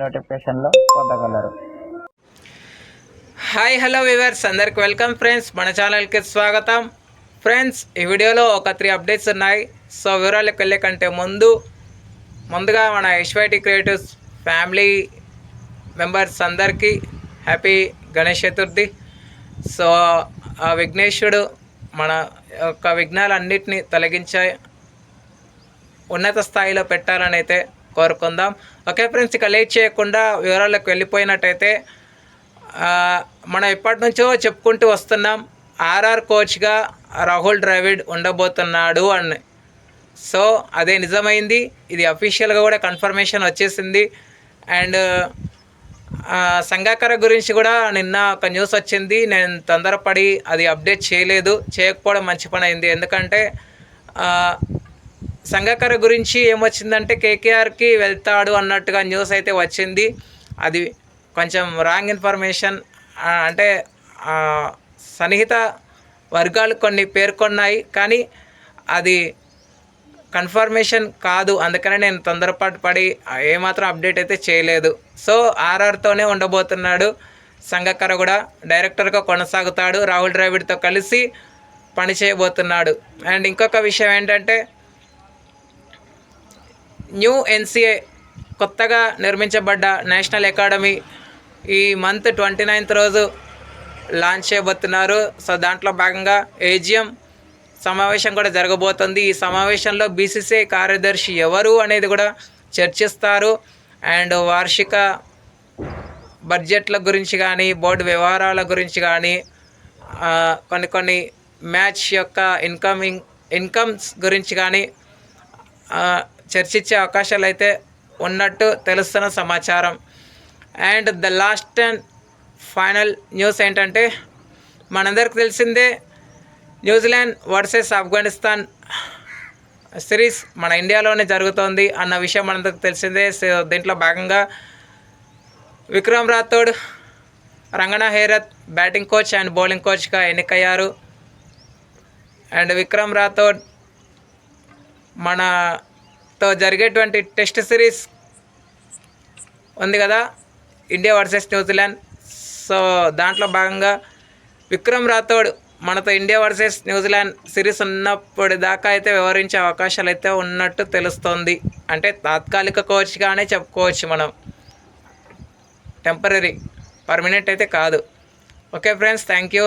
నోటిఫికేషన్లో పొందగలరు. Hi hello viewers అందరికి వెల్కమ్ ఫ్రెండ్స్ మన ఛానల్కి స్వాగతం. ఫ్రెండ్స్ ఈ వీడియోలో ఒక త్రీ అప్డేట్స్ ఉన్నాయి. సో వివరాలకు వెళ్ళే కంటే ముందు ముందుగా మన ఎస్వైటీ క్రియేటివ్స్ ఫ్యామిలీ మెంబర్స్ అందరికీ హ్యాపీ గణేష్ చతుర్థి. సో ఆ విఘ్నేశ్వరుడు మన యొక్క విఘ్నాలన్నిటినీ తొలగించే ఉన్నత స్థాయిలో పెట్టాలని అయితే కోరుకుందాం. ఓకే ఫ్రెండ్స్ ఇక లేట్ చేయకుండా వివరాలకు వెళ్ళిపోయినట్టయితే మనం ఎప్పటి నుంచో చెప్పుకుంటూ వస్తున్నాం ఆర్ఆర్ కోచ్గా రాహుల్ ద్రావిడ్ ఉండబోతున్నాడు అని. సో అదే నిజమైంది. ఇది అఫీషియల్గా కూడా కన్ఫర్మేషన్ వచ్చేసింది. అండ్ సంగాకర గురించి కూడా నిన్న ఒక న్యూస్ వచ్చింది. నేను తొందరపడి అది అప్డేట్ చేయలేదు. చేయకపోవడం మంచి పని అయింది. ఎందుకంటే సంగకర గురించి ఏమొచ్చిందంటే కేకేఆర్కి వెళ్తాడు అన్నట్టుగా న్యూస్ అయితే వచ్చింది. అది కొంచెం రాంగ్ ఇన్ఫర్మేషన్ అంటే సన్నిహిత వర్గాలు కొన్ని పేర్కొన్నాయి కానీ అది కన్ఫర్మేషన్ కాదు. అందుకనే నేను తొందరపాటు పడి ఏమాత్రం అప్డేట్ అయితే చేయలేదు. సో ఆర్ఆర్తోనే ఉండబోతున్నాడు సంగకర కూడా. డైరెక్టర్గా కొనసాగుతాడు. రాహుల్ ద్రావిడ్తో కలిసి పని చేయబోతున్నాడు అండ్ ఇంకొక విషయం ఏంటంటే న్యూ ఎన్సిఏ కొత్తగా నిర్మించబడ్డ నేషనల్ అకాడమీ ఈ మంత్ ట్వంటీ నైన్త్ రోజు లాంచ్ చేయబోతున్నారు. సో దాంట్లో భాగంగా ఏజిఎం సమావేశం కూడా జరగబోతుంది. ఈ సమావేశంలో బీసీసీఐ కార్యదర్శి ఎవరు అనేది కూడా చర్చిస్తారు. అండ్ వార్షిక బడ్జెట్ల గురించి కానీ బోర్డు వ్యవహారాల గురించి కానీ కొన్ని కొన్ని మ్యాచ్ యొక్క ఇన్కమింగ్ ఇన్కమ్స్ గురించి కానీ చర్చించే అవకాశాలు అయితే ఉన్నట్టు తెలుస్తున్న సమాచారం. And the last and final news ఏంటంటే మనందరికి తెలిసిందే న్యూజిలాండ్ వర్సెస్ ఆఫ్ఘనిస్తాన్ సిరీస్ మన ఇండియాలోనే జరుగుతోంది అన్న విషయం మనందరికి తెలిసిందే. సో దీంట్లో భాగంగా Vikram Rathour Rangana Herath batting coach and bowling కోచ్గా ఎన్నికయ్యారు. అండ్ విక్రమ్ రాథోడ్ మన తో జరిగేటువంటి టెస్ట్ సిరీస్ ఉంది కదా ఇండియా వర్సెస్ న్యూజిలాండ్. సో దాంట్లో భాగంగా విక్రమ్ రాథోడ్ మనతో ఇండియా వర్సెస్ న్యూజిలాండ్ సిరీస్ ఉన్నప్పటి దాకా అయితే వ్యవహరించే అవకాశాలు అయితే ఉన్నట్టు తెలుస్తోంది. అంటే తాత్కాలిక కోచ్గానే చెప్పుకోవచ్చు మనం. టెంపరీ పర్మనెంట్ అయితే కాదు. Okay friends thank you